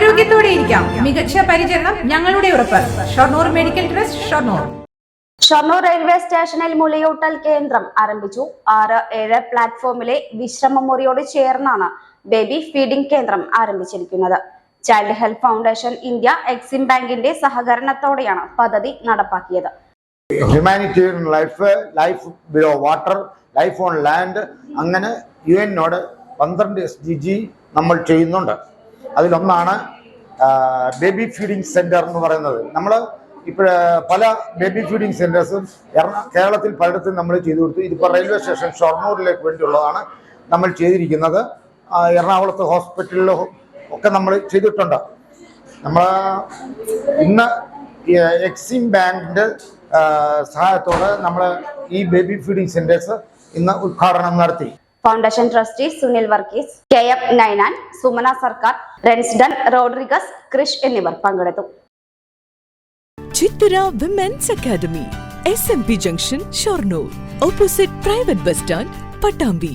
ആരോഗ്യത്തോടെ ഇരിക്കാം. മികച്ച പരിചരണം ഞങ്ങളുടെ ഉറപ്പ്. Shoranur medical trust Shoranur. Shoranur railway സ്റ്റേഷനിൽ മുലയൂട്ടൽ കേന്ദ്രം ആരംഭിച്ചു. ആറ് ഏഴ് പ്ലാറ്റ്ഫോമിലെ വിശ്രമ മുറിയോട് ചേർന്നാണ് ബേബി ഫീഡിംഗ് കേന്ദ്രം ആരംഭിച്ചിരിക്കുന്നത്. Child health foundation India Exim ബാങ്കിന്റെ സഹകരണത്തോടെയാണ് പദ്ധതി നടപ്പാക്കിയത്. Humanitarian life life below water life on land അങ്ങനെ യു എന്നോട് പന്ത്രണ്ട് എസ് ഡി ജി നമ്മൾ ചെയ്യുന്നുണ്ട്. അതിലൊന്നാണ് ബേബി ഫീഡിംഗ് സെന്റർ എന്ന് പറയുന്നത്. നമ്മൾ ഇപ്പോൾ പല ബേബി ഫീഡിംഗ് സെന്റേഴ്സും കേരളത്തിൽ പലയിടത്തും നമ്മൾ ചെയ്തു കൊടുത്തു. ഇതിപ്പോൾ റെയിൽവേ സ്റ്റേഷൻ ഷൊർണൂരിലേക്ക് വേണ്ടിയുള്ളതാണ് നമ്മൾ ചെയ്തിരിക്കുന്നത്. എറണാകുളത്ത് ഹോസ്പിറ്റലിലും ഒക്കെ നമ്മൾ ചെയ്തിട്ടുണ്ട്. നമ്മൾ ഇന്ന് എക്സിം ബാങ്കിന്റെ സഹായത്തോടെ നമ്മൾ ഈ ബേബി ഫീഡിംഗ് സെന്റേഴ്സ് ഇന്ന് ഉദ്ഘാടനം നടത്തി. Foundation trustee Sunil Varghese K M Ninan Sumana Sarkar റെൻസ്ഡൻ Rodriguez Krish എന്നിവർ പങ്കെടുത്തു. Chithara women's academy S M P junction Shoranur opposite private bus stand Pattambi